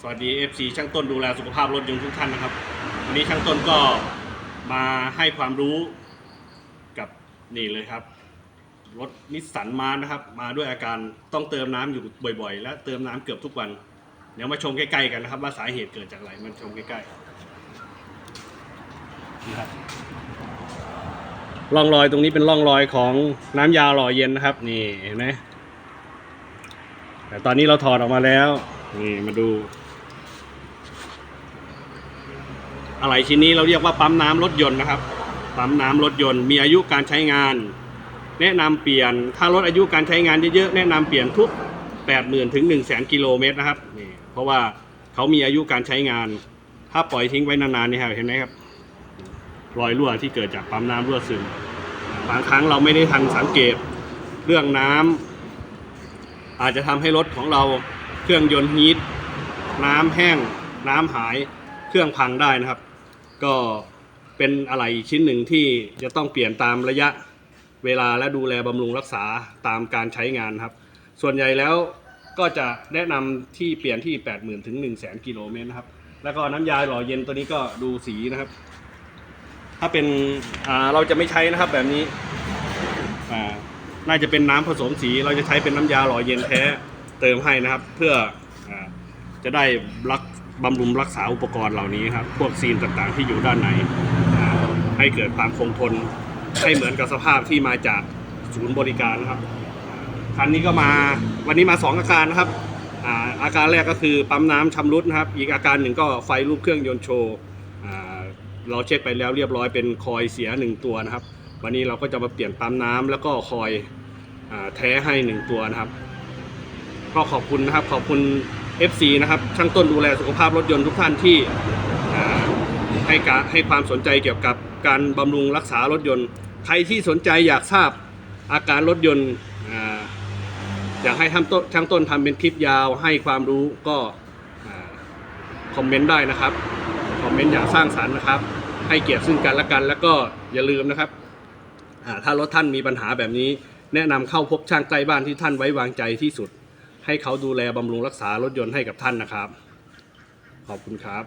สวัสดี FC ช่างต้นดูแลสุขภาพรถยนต์ทุกท่านนะครับ วันนี้ช่างต้นก็มาให้ความรู้กับนี่เลยครับ รถนิสสันมานะครับ มาด้วยอาการต้องเติมน้ำอยู่บ่อยๆ และเติมน้ำเกือบทุกวัน เดี๋ยวมาชมใกล้ๆกันนะครับ ว่าสาเหตุเกิดจากอะไรมันชมใกล้ๆนี่ครับร่องรอยตรงนี้เป็นร่องรอยของน้ำยาหล่อเย็นนะครับ นี่เห็นไหมแต่ตอนนี้เราถอดออกมาแล้ว นี่มาดู อะไรชิ้นนี้เราเรียกว่าปั๊มน้ำรถยนต์นะครับ ปั๊มน้ำรถยนต์มีอายุการใช้งาน แนะนำเปลี่ยน ถ้ารถอายุการใช้งานเยอะๆแนะนำเปลี่ยนทุก 80,000ถึง1 0 0 0 0 0กิโลเมตรนะครับนี่เพราะว่าเขามีอายุการใช้งาน ถ้าปล่อยทิ้งไว้นานๆนี่ครับเห็นไหมครับรอยรั่วที่เกิดจากปั๊มน้ำรั่วซึมบางครั้งเราไม่ได้ทันสังเกตเรื่องน้ำอาจจะทำให้รถของเราเครื่องยนต์ฮีทน้ำแห้งน้ำหาย เครื่องพังได้นะครับ ก็เป็นอะไรชิ้นหนึ่งที่จะต้องเปลี่ยนตามระยะเวลาและดูแลบำรุงรักษาตามการใช้งานครับ ส่วนใหญ่แล้วก็จะแนะนำที่เปลี่ยนที่ 80,000 ถึง 1 0 0 0 0 0 กิโลเมตรนะครับ แล้วก็น้ำยาหล่อเย็นตัวนี้ก็ดูสีนะครับ ถ้าเป็นเราจะไม่ใช้นะครับแบบนี้น่าจะเป็นน้ำผสมสี เราจะใช้เป็นน้ำยาหล่อเย็นแท้เติมให้นะครับ เพื่ออจะได้รัก บำรุงรักษาอุปกรณ์เหล่านี้ครับ พวกซีนต่างๆที่อยู่ด้านในให้เกิดความคงทน ให้เหมือนกับสภาพที่มาจากศูนย์บริการนะครับ คันนี้ก็มาวันนี้มาสองอาการนะครับอาการแรกก็คือปั๊มน้ำชำรุดนะครับ อีกอาการหนึ่งก็ไฟลูกเครื่องยนต์โชว์เราเช็คไปแล้วเรียบร้อยเป็นคอยเสียหนึ่งตัวนะครับ วันนี้เราก็จะมาเปลี่ยนปั๊มน้ำแล้วก็คอยอแท้ให้หนึ่งตัวนะครับ ก็ขอบคุณนะครับขอบคุณ FC นะครับช่างต้นดูแลสุขภาพรถยนต์ทุกท่านที่ให้การให้ความสนใจเกี่ยวกับการบำรุงรักษารถยนต์ ใครที่สนใจอยากทราบอาการรถยนต์อยากให้ทำต้นช่างต้นทำเป็นคลิปยาวให้ความรู้ก็คอมเมนต์ได้นะครับคอมเมนต์อย่างสร้างสรรค์นะครับ ให้เกียรติซึ่งกันและกัน แล้วก็อย่าลืมนะครับถ้ารถท่านมีปัญหาแบบนี้ แนะนำเข้าพบช่างใกล้บ้านที่ท่านไว้วางใจที่สุด ให้เขาดูแลบำรุงรักษารถยนต์ให้กับท่านนะครับ ขอบคุณครับ